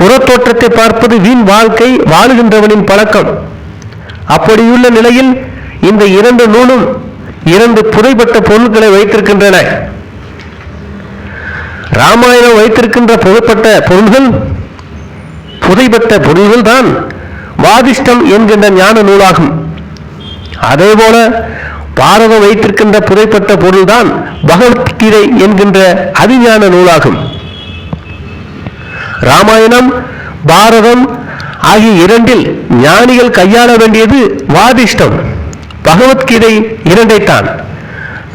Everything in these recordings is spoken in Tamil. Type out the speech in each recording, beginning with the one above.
புறத்தோற்றத்தை பார்ப்பது வீண் வாழ்க்கை வாழுகின்றவனின் பழக்கம். அப்படியுள்ள நிலையில் இந்த இரண்டு நூலும் இரண்டு புதைப்பட்ட பொருட்களை வைத்திருக்கின்றன. ராமாயணம் வைத்திருக்கின்ற புகைப்பட்ட பொருள்கள் புதைப்பட்ட பொருள்கள் தான் வாதிஷ்டம் என்கின்ற ஞான நூலாகும். அதேபோல பாரதம் வைத்திருக்கின்ற புதைப்பட்ட பொருள்தான் பகவத்கீதை என்கின்ற அதிஞான நூலாகும். ராமாயணம் பாரதம் ஆகிய இரண்டில் ஞானிகள் கையாள வேண்டியது வாதிஷ்டம். பகவத்கீதை இரண்டைத்தான்.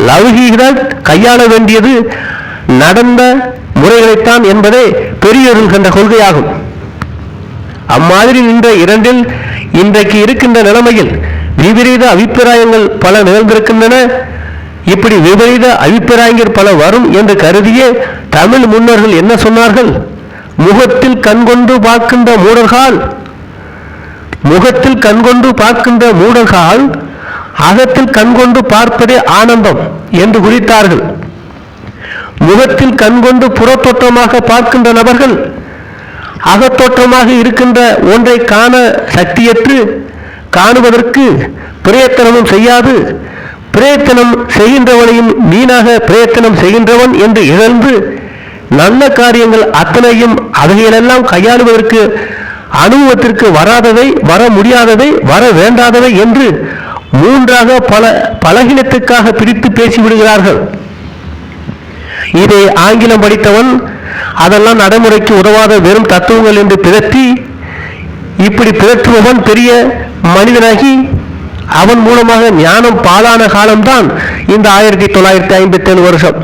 லௌகீகர் கையாள வேண்டியது நடந்த முறைகளைத்தான் என்பதே பெரியோர்கள் கண்ட கொள்கையாகும். அம்மாதிரி நின்ற இரண்டில் இன்றைக்கு இருக்கின்ற நிலைமையில் விபரீத அபிப்பிராயங்கள் பல நிகழ்ந்திருக்கின்றன. இப்படி விபரீத அபிப்பிராயங்கள் பல வரும் என்று கருதியே தமிழ் முன்னோர்கள் என்ன சொன்னார்கள்? முகத்தில் கண்கொண்டு பார்க்கின்ற மூடர்கள் முகத்தில் கண்கொண்டு பார்க்கின்ற மூடர்கள் அகத்தில் கண்கொண்டு பார்ப்பதே ஆனந்தம் என்று குறித்தார்கள். முகத்தில் கண்கொண்டு புறத்தோற்றமாக பார்க்கின்ற நபர்கள் அகத்தோற்றமாக இருக்கின்ற ஒன்றை காண சக்தியற்று காணுவதற்கு பிரயத்தனமும் செய்யாது. பிரயத்தனம் செய்கின்றவனையும் மீனாக பிரயத்தனம் செய்கின்றவன் என்று இழந்து நல்ல காரியங்கள் அத்தனையும் அவைகளெல்லாம் கையாளுவதற்கு அனுபவத்திற்கு வராதவை வர முடியாதவை வர வேண்டாதவை என்று மூன்றாக பல பலகீனத்துக்காக பிரித்து பேசிவிடுகிறார்கள். இதை ஆங்கிலம் படித்தவன் அதெல்லாம் நடைமுறைக்கு உதவாத வெறும் தத்துவங்கள் என்று பிதற்றி இப்படி பிதற்றுபவன் பெரிய மனிதனாகி அவன் மூலமாக ஞானம் பாலான காலம்தான் இந்த ஆயிரத்தி தொள்ளாயிரத்தி ஐம்பத்தி ஏழு வருஷம்.